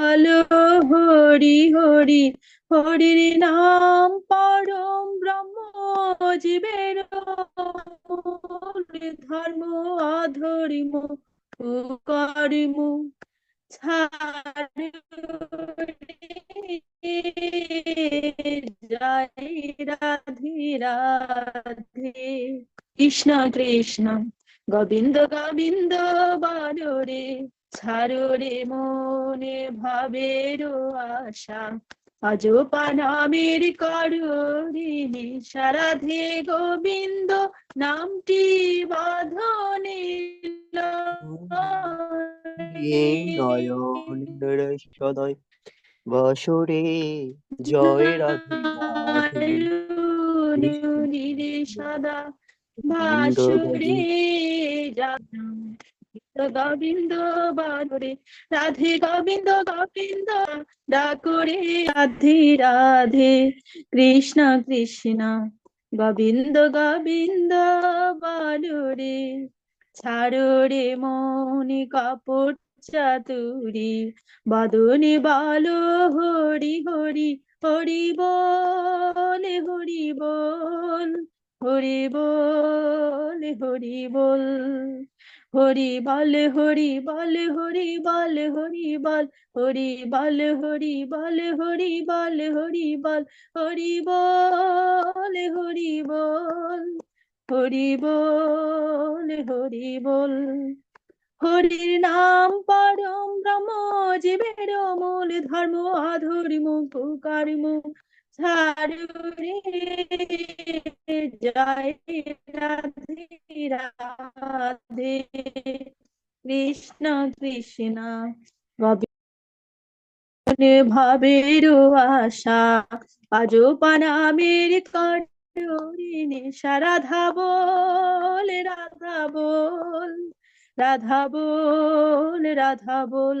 আলো হরি হরি হরির নাম পরম ব্রহ্ম জীবের ধর্ম অধর্ম কর্ম কৃষ্ণ কৃষ্ণ গোবিন্দ গোবিন্দ বলো রে। ছাড়ো রে মনে ভাবের আশা। অজপানামের করুণে সারাধে গোবিন্দ নামটি বাঁধনে নয়ন বসরে জয় রাধে সদা ভাসুরে জানা গোবিন্দ বানরে, রাধে গোবিন্দ গোবিন্দ ডাকুরে, রাধে রাধে, কৃষ্ণ কৃষ্ণ, গোবিন্দ গোবিন্দ বানুরে, ছাড়ো রে মনি কপট চাতুরি, বদনে বালো হরি হরি হরি বল হরি বল। হরি বল হরি বল হরি বল হরি বল হরি বল হরি বল হরি বল হরি বল হরি বল হরি বল হরি বল হরি বল হরি বল হরি বল হরির নাম পরম ব্রহ্ম জীবের মূল ধর্ম কর্ম ছাড়ু রে জয় রাধে রাধে। কৃষ্ণ কৃষ্ণ গোবিন্দ ভাবের আশা। আজ পানামের করিনে রাধা বল রাধা বল রাধা বল রাধা বল।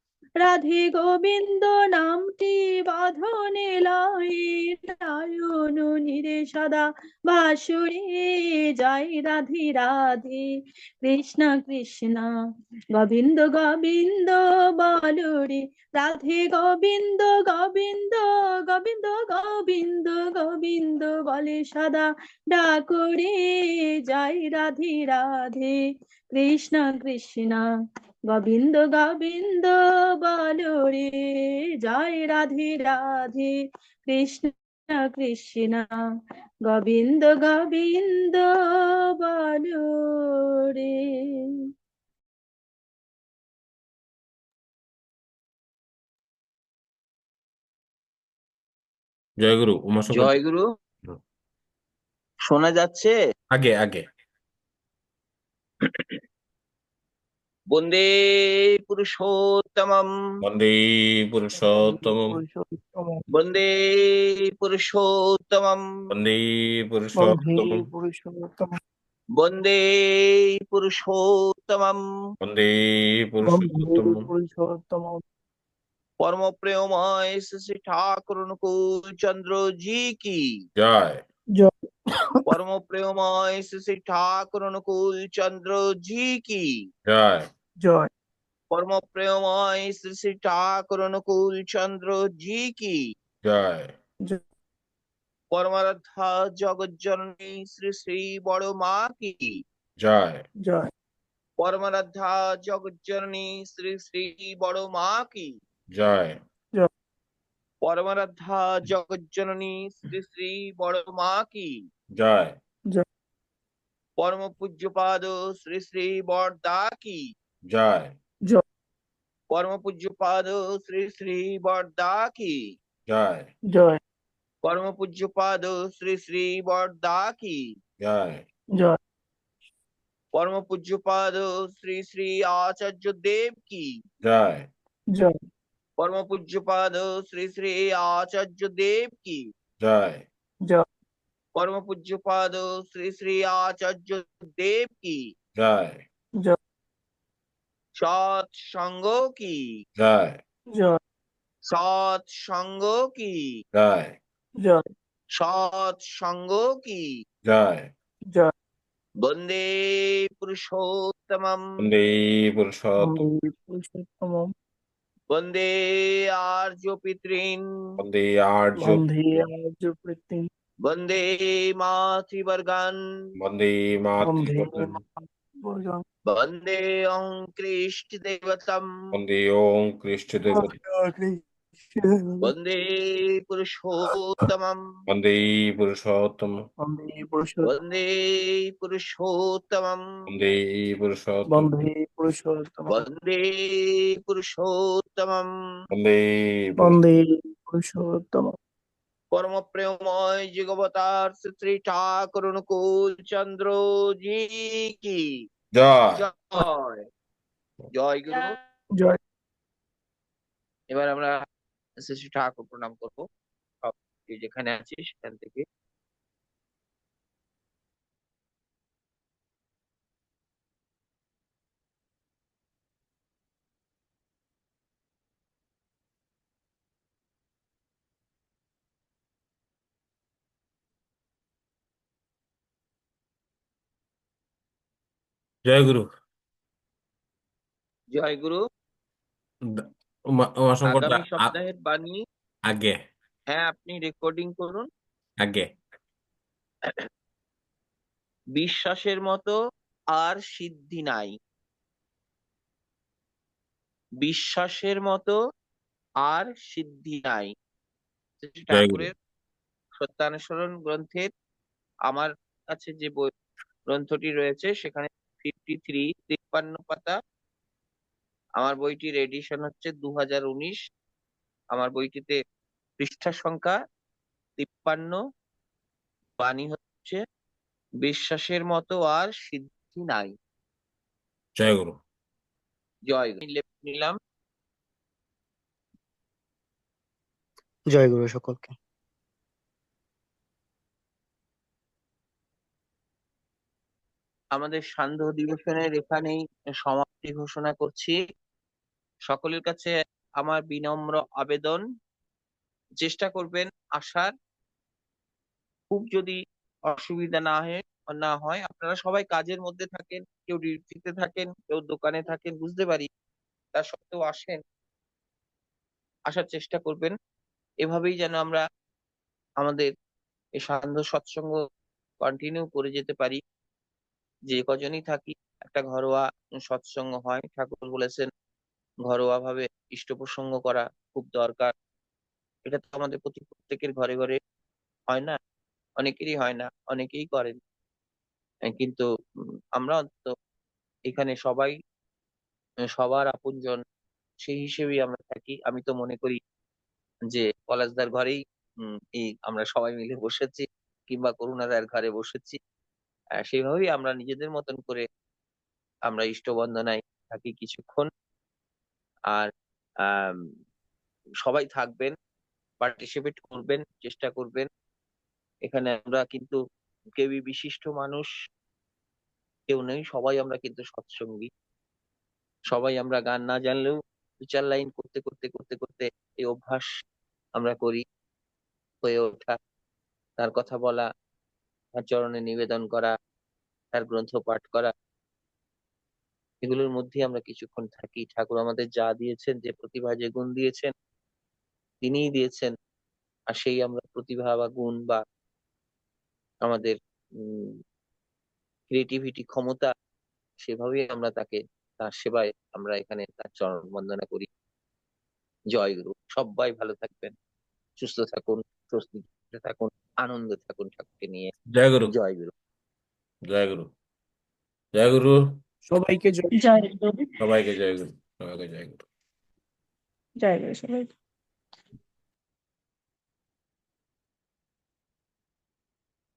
রাধে গোবিন্দ, নামটি বাঁধনে লাই। নিরে সদা বাসুরে জয় রাধে রাধে। কৃষ্ণ কৃষ্ণ, গোবিন্দ গোবিন্দ, বলরে। রাধে গোবিন্দ গোবিন্দ গোবিন্দ গোবিন্দ গোবিন্দ বলে সদা ডাকরে। জয় রাধে রাধে। কৃষ্ণ কৃষ্ণ। গোবিন্দ গোবিন্দ বলরে জয় রাধে রাধে কৃষ্ণ কৃষ্ণ। গোবিন্দ গোবিন্দ বলরে। জয় গুরু উমাশঙ্কর জয় গুরু। শোনা যাচ্ছে? আগে আগে। বন্দে পুরুষোত্তমম। বন্দে পুরুষোত্তম বন্দে পুরুষোত্তমম। বন্দে পুরুষোত্তম বন্দে পুরুষোত্তমম। বন্দে পুরুষোত্তম পরম প্রেমময় শ্রী ঠাকুর অনুকূল চন্দ্র জি কি জয়। পরম প্রেমময় শ্রী ঠাকুর অনুকূল চন্দ্র জি কি জয় জয় পরম প্রেমময় শ্রী শ্রী ঠাকুর অনুকূল চন্দ্র জি কি জয় পরমারাধ্যা জগৎ জননী শ্রী শ্রী বড় মা কি জয় জয় পরমারাধ্যা জগজ্জননী শ্রী শ্রী বড় মা কি জয় পরমারাধ্যা জগজ্জননী শ্রী শ্রী বড় মা কি জয় পরম পূজ্যপাদ শ্রী শ্রী বরদা কি জয় পরম পূজ্যপাদ শ্রী শ্রী বরদা কি জয় জয় পরম পূজ্যপাদ শ্রী শ্রী বরদা কি জয় জয় পরম পূজ্যপাদ শ্রী শ্রী আচার্য দেব কি জয় জয় পরম পূজ্যপাদ শ্রী শ্রী আচার্য দেব কি জয় পরম পূজ্যপাদ শ্রী শ্রী আচার্য দেব কি জয় সৎ সঙ্গ কি জয় সৎ সঙ্গ কি জয় সৎ সঙ্গ কি জয় বন্দে পুরুষোত্তম বন্দে পুরুষোত্তম বন্দে আর্য পিতৃন বন্দে আর্য বন্দে আর্য প্রীতি বন্দে মাতৃবর্গান বন্দে বন্দে মাতৃবর্গন বর্গম বন্দে অং কৃষ্ণ দেবতম বন্দে ওং বন্দে পুরুষোত্তম বন্দে পুরুষোত্তম বন্দে বন্দে পুরুষোত্তম বন্দে পুরুষোত্তম বন্দে পুরুষোত্তমম বন্দে পুরুষোত্তম পরম প্রেমময় যুগবতার শ্রী ঠাকুর অনুকূল চন্দ্র জি কি জয় জয় জয় গুরু জয় এবার আমরা শ্রী ঠাকুর প্রণাম করব সব যে যেখানে আছি সেখান থেকে জয় গুরু জয় গুরু উমা- উমাশঙ্কর আগামী সপ্তাহের বাণী? আগে। হ্যাঁ আপনি রেকর্ডিং করুন। আগে। বিশ্বাসের মতো আর সিদ্ধি নাই। বিশ্বাসের মতো আর সিদ্ধি নাই। ঠাকুরের সত্যানুসরণ গ্রন্থের আমার কাছে যে বই গ্রন্থটি রয়েছে সেখানে ফিফটি থ্রি তিপ্পান্ন পাতা আমার বইটির এডিশন হচ্ছে দু হাজার উনিশ। আমার বইটিতে পৃষ্ঠা সংখ্যা তিপ্পান্ন। বাণী হচ্ছে বিশ্বাসের মতো আর সিদ্ধি নাই। জয় গুরু। জয় গুরু। নিলাম। জয় গুরু সকলকে। আমাদের সান্ধ্য অধিবেশনের এখানেই সমাপ্তি ঘোষণা করছি। সকলের কাছে আমার বিনম্র আবেদন। চেষ্টা করবেন আসার। খুব যদি অসুবিধা না হয় না হয়, আপনারা সবাই কাজের মধ্যে থাকেন, কেউ ডিউটিতে থাকেন, কেউ দোকানে থাকেন, বুঝতে পারি। তা সত্ত্বেও আসেন। আসার চেষ্টা করবেন। এভাবেই যেন আমরা আমাদের এই সান্ধ্য সৎসঙ্গ কন্টিনিউ করে যেতে পারি। যে কজনই থাকি, একটা ঘরোয়া সৎসঙ্গ হয়, ঠাকুর বলেছেন ঘরোয়া ভাবে ইষ্ট প্রসঙ্গ করা খুব দরকার। এটা তো আমাদের প্রতি প্রত্যেকের ঘরে ঘরে হয় না, অনেকেরই হয় না, অনেকেই করেন। কিন্তু আমরা অন্তত এখানে সবাই সবার আপনজন, সেই হিসেবেই আমরা থাকি। আমি তো মনে করি যে পলাশদার ঘরেই এই আমরা সবাই মিলে বসেছি কিংবা করুণাদার ঘরে বসেছি। সেইভাবেই আমরা নিজেদের মতন করে আমরা ইষ্ট বন্দনায় থাকি কিছুক্ষণ। আর সবাই থাকবেন পার্টিসিপেট করবেন, চেষ্টা করবেন। এখানে আমরা কিন্তু কেউই বিশিষ্ট মানুষ, কেউ নেই, সবাই আমরা কিন্তু সৎসঙ্গী। সবাই আমরা গান না জানলেও দু লাইন করতে করতে করতে করতে এই অভ্যাস আমরা করি, হয়ে ওঠা, তার কথা বলা, তার চরণে নিবেদন করা, তার গ্রন্থ পাঠ করা। এগুলোর মধ্যে আমরা কিছুক্ষণ থাকি। ঠাকুর আমাদের যা দিয়েছেন যে প্রতিভা যে গুণ দিয়েছেন তিনিই দিয়েছেন। আর সেই আমরা প্রতিভা বা গুণ বা আমাদের উম ক্রিয়েটিভিটি ক্ষমতা সেভাবেই আমরা তাকে তার সেবায় আমরা এখানে তার চরণ বন্দনা করি। জয় গুরু। সবাই ভালো থাকবেন সুস্থ থাকুন স্বস্তিতে থাকুন আনন্দে থাকুন ঠাকুরকে নিয়ে। জয় গুরু। জয় গুরু। জয় গুরু। জয় গুরু। সবাইকে জয় জয় সবাইকে জয় গুরু। সবাইকে জয় গুরু। জয় গুরু সবাইকে।